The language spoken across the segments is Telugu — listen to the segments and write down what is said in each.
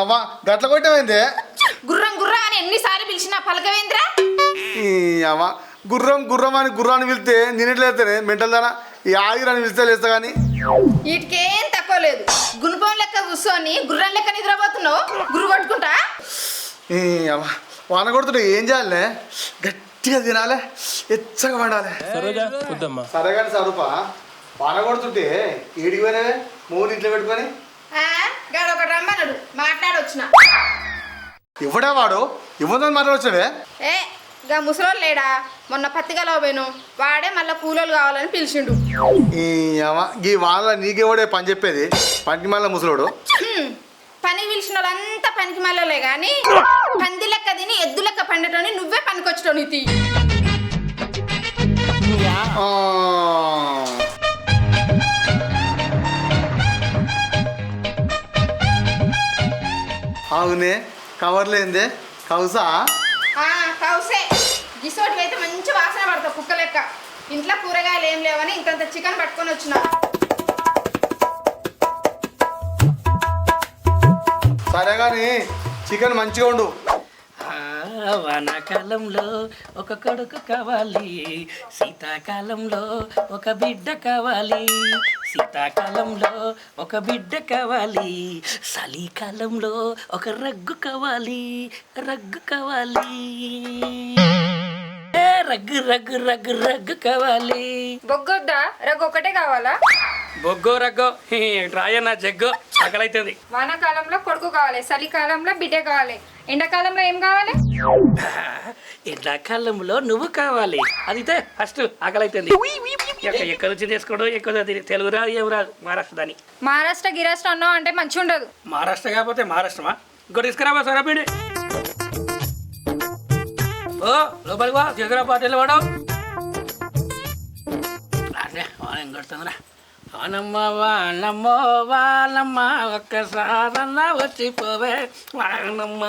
అవ్వ గట్ల కొట్టమైంది. గుర్రం గుర్రం అని ఎన్నిసార్లు పిలిచినా పలకవేంద్రా? ఈ అవ్వ గుర్రం గుర్రం అని గుర్రాన్ని పిలితే నేనెట్లేస్తానే మెంటల్ దానా? ఈ ఆగిరాన్ని పిలిస్తే లేస్తా కానీ వీటికేం తక్కువ లేదు. గుణపం లెక్క కూర్చొని గుర్రం లెక్క నిద్రపోతున్నావు? గురు కొట్టుకుంటా? ఈ అవ్వ వాన కొడుతుంటే ఏం చేయాలనే గట్టిగా తినాలి ఎచ్చగా వద్దమ్మా. సరే కానీ సరూపా వాన కొడుతుంటే ఏడికి పోయినావే? మూడు ఇంట్లో పెట్టుకొని? గాడు ఒకటి రమ్మన్నాడు. మాట్లాడొచ్చిన. ఇవ్వడా వాడు? ఇవ్వదని మాట్లాడొచ్చావే ఏ గా ముసలోళ్ళు లేడా? మొన్న పత్తికలో పోయాను. వాడే మళ్ళీ కూలోళ్ళు కావాలని పిలిచిండు. ఈ అవ్వ ఈ వానలో నీకెవడే పని చెప్పేది? పనికి మళ్ళీ ముసలోడు. పని పిలిచిన వాళ్ళంతా పనికి మళ్ళలే కానీ పంది లెక్క తిని ఎద్దు లెక్క పండటని నువ్వే పనికొచ్చటం నీతి ఆ. అవునే కవర్లేందే? కౌసా? ఆ, కౌసే. గిసోటి అయితే మంచి వాసన పడతావు కుక్క లెక్క. ఇంట్లో కూరగాయలు ఏం లేవని ఇంతంత చికెన్ పట్టుకొని వచ్చిన. సరే కానీ చికెన్ మంచిగా ఉండు. వానాకాలంలో ఒక కొడుకు కావాలి. శీతాకాలంలో ఒక బిడ్డ కావాలి. శీతాకాలంలో ఒక బిడ్డ కావాలి. చలికాలంలో ఒక రగ్గు కావాలి. రగ్గు కావాలి. ఏ, రగ్గు రగ్గు రగ్గు రగ్గు కావాలి. బొగ్గొద్దా? రగ్గు ఒకటే కావాలా? బొగ్గో రగ్గో? రాయన్న జగ్గో? ఆకలైతుంది వానాకాలంలో కొడుకు కావాలి చలికాలంలో బిడ్డ కావాలి. ఎండాకాలంలో ఏం కావాలి? ఎండాకాలంలో నువ్వు కావాలి. అదితే ఫస్ట్ ఆకలైతుంది. ఎక్క- ఎక్కడి నుంచి తీసుకోవడం ఎక్కువ తెలుగు రాదు ఏం రాదు. మహారాష్ట్ర దాని మహారాష్ట్ర గిరాష్ట్ర అన్నావు అంటే మంచి ఉండదు మహారాష్ట్ర కాకపోతే మహారాష్ట్రమా? ఇంకోటి తీసుకురావా సొరపిండి? ఓ లోపలికి వా తీసుకురా పాటలు వాడవు అదే వానం కొడుతుందిరా? వానమ్మ వానమ్మో వానమ్మ ఒక్కసారన్న వచ్చిపోవే. వానమ్మ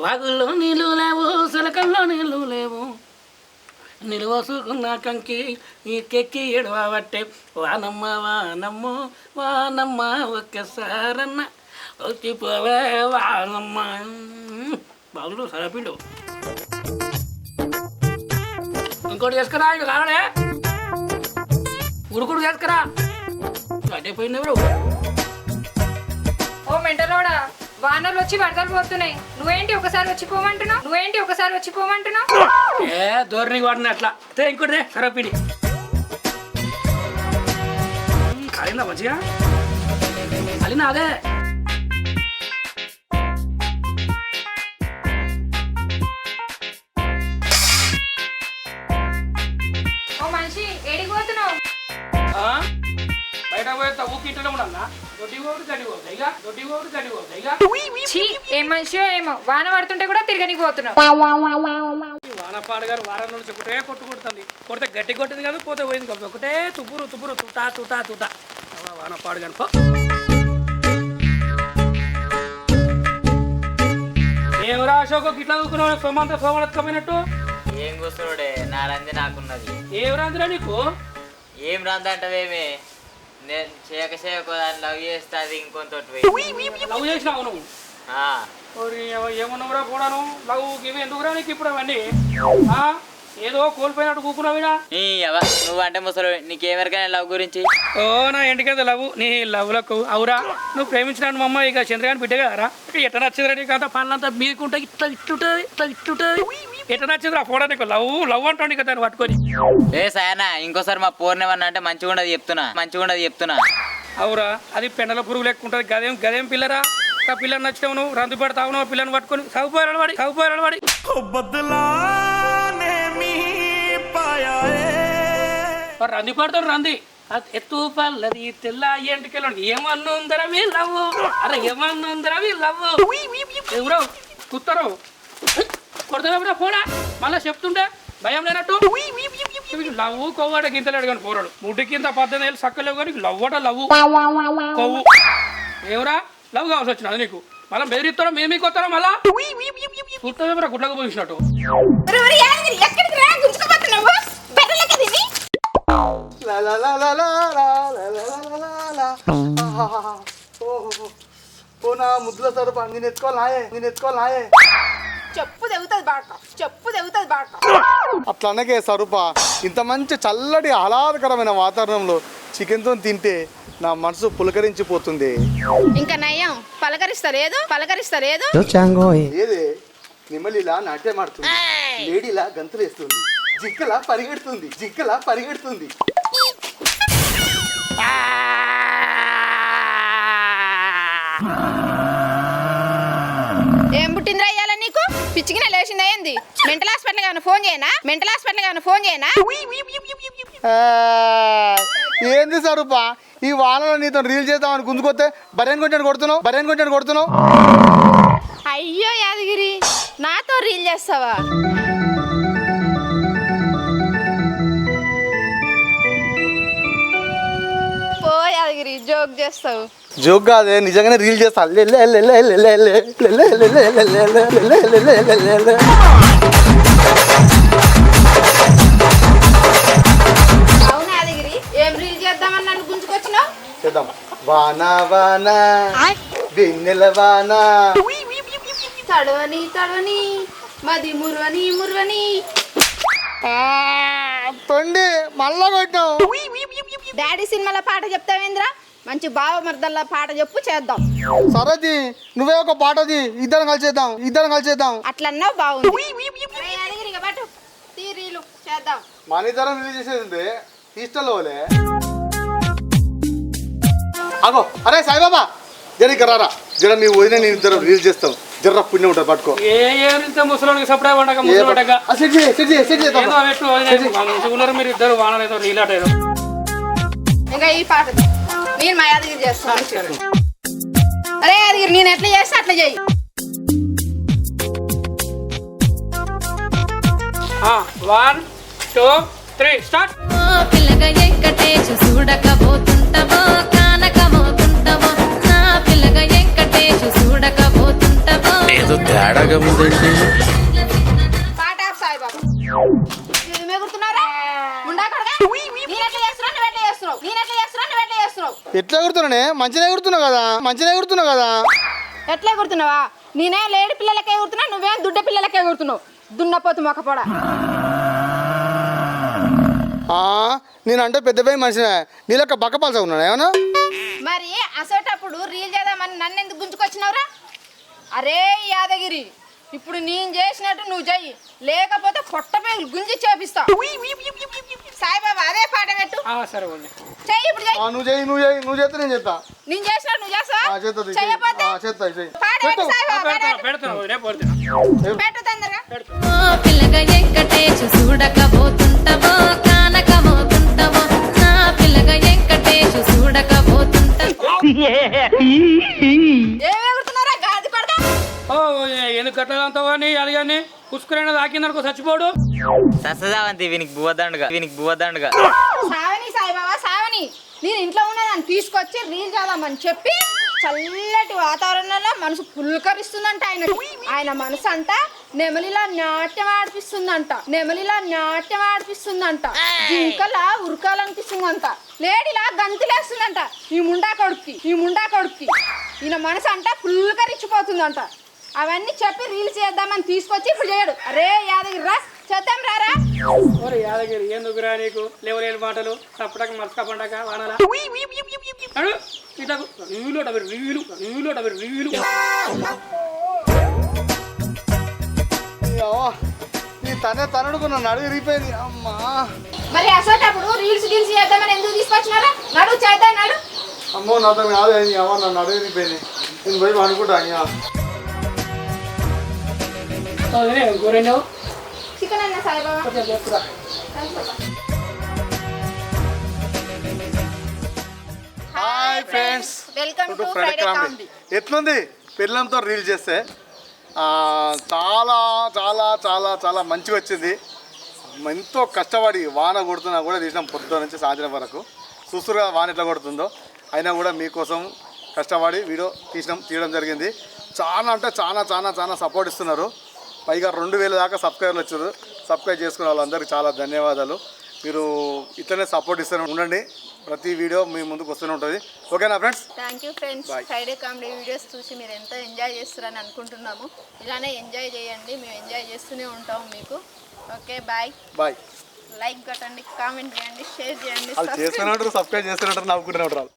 వాగుల్లో నీళ్ళు లేవు సిలకల్లో నీళ్ళు లేవు. నిలువసుకున్న కంకి ఈ కెక్కి ఎడవబట్టే వానమ్మ వానమ్మో వానమ్మ ఒక్కసారన్న వచ్చిపోవే. వానమ్మ. బాబులు సరపిండు ఇంకోటి చేసుకురా ఇక కావాలే ఉడుకుడు చేసుకురా. అదే పోయింది ఎవరు ఓ మెంటలోడా వానలు వచ్చి వరదలు పోతున్నాయి. నువ్వేంటి ఒకసారి వచ్చి పోమంటున్నావు? నువ్వేంటి ఒకసారి వచ్చి పోమంటున్నావు? ఏ ధోరణి వాడిన అట్లా. తే ఇంకోటి సరపిడి కాలిందా మంచిగా? కాలిందా అదే. దొడ్డి గడి పోతాయి దొడ్డి గడి పోతాయి ఏం ఏమో వాన పడుతుంటే కూడా తిరగనికి పోతున్నావు. వానపాడు గారు వారం నుంచి ఒకటే కొట్టు కొడుతుంది. కొడితే గట్టి కొట్టింది కాదు పోతే పోయింది కాదు. ఒకటే తుపురు తుపురు తుటా తుటా తుటా వానపాడు ఏమరా అశోక్ ఇట్లా దూకున్నావు సోమంత సోమనత్కమైనట్టు. ఏం కూర్చున్నాడే నా రంది నాకున్నది. ఏం రాందిరా నీకు? ఏం రంది అంటవేమి నేను చేయక చేయక దాన్ని లవ్ చేస్తే అది ఇంకొంత లవ్ చేసినావు నువ్వు ఓరి ఎవ- ఏమన్నావురా కూడాను లవ్ ఇవి ఎందుకురా నీకు ఇప్పుడు అవన్నీ ఆ? ఏదో కోల్పోయినట్టు కూకున్నావిడా నువ్వు అంటే ముసలు నీకేమెరకైనా లవ్ గురించి? ఓ నా ఇంటికి లవ్ నీ లవ్లకు అవురా. నువ్వు ప్రేమించినాడు మా అమ్మ ఇక చంద్రగాని బిడ్డ కదరా ఇక ఎట్ట నచ్చిందిరా నీకు అంత పనులంతా మీకుంటే ఇట్లా ఇట్లుంటుంది ఇట్లా ఇట్లుంటుంది. ఎట్ట నచ్చిందిరా ఫోటో నీకు? లవ్ లవ్ అంటావు నీకు దాన్ని పట్టుకొని. ఏ సాయనా ఇంకోసారి మా పూర్ణిమన్న అంటే మంచిగా ఉండదు చెప్తున్నా మంచిగా ఉండదు చెప్తున్నా. అవురా అది పెండల పురుగు లెక్క ఉంటుంది. గదేం గదేం పిల్లరా? ఆ పిల్లని నచ్చినావు నువ్వు రందు పెడతావు నువ్వు పిల్లని పట్టుకొని. సౌపోయాడు వాడి సౌపోయాడు వాడి రంది పడతాడు రంది అది ఎత్తు పల్లది తెల్ల ఎంటికెళ్ళండి ఏమన్నుందరా వీళ్ళవు అరే ఏమన్నుందరా వీళ్ళవు ఎవరో? కుత్తరు. కొడతావురా పోడా మళ్ళా చెప్తుంటే భయం లేనట్టు. లవ్వు కొవ్వాడ గింతలేడు కానీ పోరాడు. ముడ్డి కింద పద్దెనిమిది ఏళ్ళు సక్కలేవు కానీ లవ్వట లవ్వు. కొవ్వు. ఏమరా లవ్ కావాల్సి వచ్చినది నీకు. మళ్ళీ బెదిరిస్తారా మేమీ కొత్తారా మళ్ళా చూస్తామేమరా గుడ్లకు పోసినట్టు లా లా లా లా లా లా లా లా. ఆహాహాహా. ఓహో. ఓ నా ముద్దుల సరుపు నేను ఎత్తుకోవాలాయే నేను ఎత్తుకోవాలాయే చెప్పు తెగుతుంది బాట చెప్పు తెగుతుంది బాట అట్లా అనకే సరుప ఇంత మంచి చల్లటి ఆహ్లాదకరమైన వాతావరణంలో చికెన్తో తింటే నా మనసు పులకరించిపోతుంది ఇంకా నయం పలకరిస్తలేదు పలకరిస్తలేదు ఏదే నిమ్మలిలా నాట్యం ఆడుతుంది లేడీలా గంతులేస్తుంది జింకలా పరిగెడుతుంది జింకలా పరిగెడుతుంది. ఏం పుట్టిందిరా ఇయ్యాల నీకు? పిచ్చికిన లేచిందా ఏంది? మెంటల్ హాస్పిటల్ కానీ ఫోన్ చేయనా? మెంటల్ హాస్పిటల్ కానీ ఫోన్ చేయనా? ఏంది సరుప ఈ వానలో నీతో రీల్ చేద్దామని గుంజుకొస్తే బరేన్ కొంచెం కొడుతున్నావు బరేన్ కొంచెం కొడుతున్నావు? అయ్యో యాదగిరి నాతో రీల్ చేస్తావా? గిరి జోక్ చేస్తావు జోక్ కాదే నిజంగానే రీల్ చేస్తాను తడవని తడవని మది మురవని మురువని తొండి మళ్ళా కొట్టావు డాడీ సినిమాల పాట చెప్తావేంద్రా మంచి బావ మర్దల్లా పాట చెప్పు చేద్దాం. సరది నువ్వే ఒక పాటది ఇద్దరం కలిసి చేద్దాం ఇద్దరం కలిసి చేద్దాం. అట్లన్నా బాగుంది రీలు చేద్దాం. మన ఇద్దరం రిలీజ్ చేసేది ఇష్టంలోలే అగో అరే సాయిబాబా జర ఇక్కడ రారా జర మీ వదిన నేను ఇద్దరం రిలీజ్ చేస్తాం. జర్ర పుణ్యం ఉంటుంది పట్టుకో. సప్లై మీరు ఇంకా ఈ పాట యాదగిరి అరే యాదగిరి ఎట్లా చేస్తే వన్ నువ్వు ఎట్లా చేస్తున్నావు? ఎట్లా ఎగురుతున్నానే మంచిగా ఎగురుతున్నావు కదా? మంచిగా ఎగురుతున్నావు కదా? ఎట్లా ఎగురుతున్నావా నేనే లేడి పిల్లలకే ఎగురుతున్నా నువ్వేం దుడ్డ పిల్లలకే ఎగురుతున్నావు దున్నపోతు మొక్కపోడా. ఆ, నేనంటే పెద్ద పోయి మనిషినే. నీళ్ళక్క బక్కపాల్సా ఉన్నాను ఏమన్నా? మరి అసోటప్పుడు రీల్ చేద్దామని నన్ను ఎందుకు గుంజుకొచ్చినావురా? అరే యాదగిరి ఇప్పుడు నేను చేసినట్టు నువ్వు చెయ్యి. లేకపోతే పొట్టపై గుంజి చేపిస్తా. సాయిబాబా అదే పాట పెట్టు. సరే చెయ్యి ఇప్పుడు చెయ్యి. నువ్వు నువ్వు నువ్వు చేస్తే నేను చెప్తా నేను చేసినట్టు నువ్వు చేస్తావా? ఆ, చేస్తా పాట పెట్టు. సాయిబాబా పాట పెడుతున్నా పెట్టు. తొందరగా. ఓ పిల్లగా వెంకటేశు చూడకపోతుంటవో. కానీ పుష్కరైన తాకిందనుకో చచ్చిపోడు. సస్తదావంతి వీనికి బువ్వదండుగా వీనికి బువ్వదండుగా. సావని సాయిబాబా సావని. నేను ఇంట్లో ఉన్నదాన్ని తీసుకొచ్చి రీల్ చేద్దామని చెప్పి చల్లటి వాతావరణంలో మనసు పుల్కరిస్తుందంట ఆయన. ఆయన మనసు అంట నెమలిలా నాట్యం ఆడిపిస్తుందంట. నెమలిలా నాట్యం ఆడిపిస్తుందంట. జింకలా ఉరకాలనిపిస్తుందంట. లేడీలా గంతులేస్తుందంట. ఈ ముండా కొడుక్కి ఈ ముండా కొడుక్కి. ఈయన మనసు అంట పుల్కరిచ్చిపోతుందంట అవన్నీ చెప్పి రీల్స్ చేద్దామని తీసుకొచ్చి ఇప్పుడు చేయడు. అరే యాదగిరి రా. చేద్దాం రారా ఓరే యాదగిరి ఎందుకురా నీకు? లేవలేని మాటలు. తప్పటక మరసక పండగ వానాల. అడు ఇతకు రివ్యూలు డబ్బు రివ్యూలు. రివ్యూలు డబ్బు రివ్యూలు. అవ్వ, నీ తనే తనడుకున్న నడుగు ఇరిగిపోయింది. అమ్మా. మరి అసలు రీల్స్ రీల్స్ చేద్దామని ఎందుకు తీసుకొచ్చినారా నడు చేద్దాం నడు. అమ్మో నాతో కాదు అయ్యి అవ్వ నా నడుగు నేను పోయి అనుకుంటా అయ్యా గురెండు చికెన్ అన్న సాయిబాబా చెప్పురా hi friends welcome to Friday comedy ఎట్లుంది? పిల్లలతో రీల్ చేస్తే చాలా చాలా చాలా చాలా మంచిగా వచ్చింది. ఎంతో కష్టపడి వాన కొడుతున్నా కూడా తీసినాం పొద్దున నుంచి సాయంత్రం వరకు. చూస్తురు కదా వాన ఎట్లా కొడుతుందో. అయినా కూడా మీకోసం కష్టపడి వీడియో తీసినాం తీయడం జరిగింది. చాలా అంటే చాలా చాలా చాలా సపోర్ట్ ఇస్తున్నారు. పైగా రెండు వేల దాకా సబ్స్క్రైబర్లు వచ్చారు. సబ్స్క్రైబ్ చేసుకున్న వాళ్ళందరికీ చాలా ధన్యవాదాలు. మీరు ఇట్లనే సపోర్ట్ ఇస్తూనే ఉండండి. ప్రతి వీడియో మీ ముందుకు వస్తూనే ఉంటుంది. ఓకేనా friends thank you friends. Friday comedy videos చూసి మీరు ఎంత ఎంజాయ్ చేస్తారని అనుకుంటున్నాము. ఇలానే ఎంజాయ్ చేయండి. మేము ఎంజాయ్ చేస్తూనే ఉంటాము మీకు. ఓకే బాయ్ బాయ్ లైక్ కొట్టండి కామెంట్ చేయండి షేర్ చేయండి వాళ్ళు చేస్తూనే ఉంటారు సబ్స్క్రైబ్ చేస్తూనే ఉంటారు నవ్వుకుంటూనే ఉంటారు వాళ్ళు.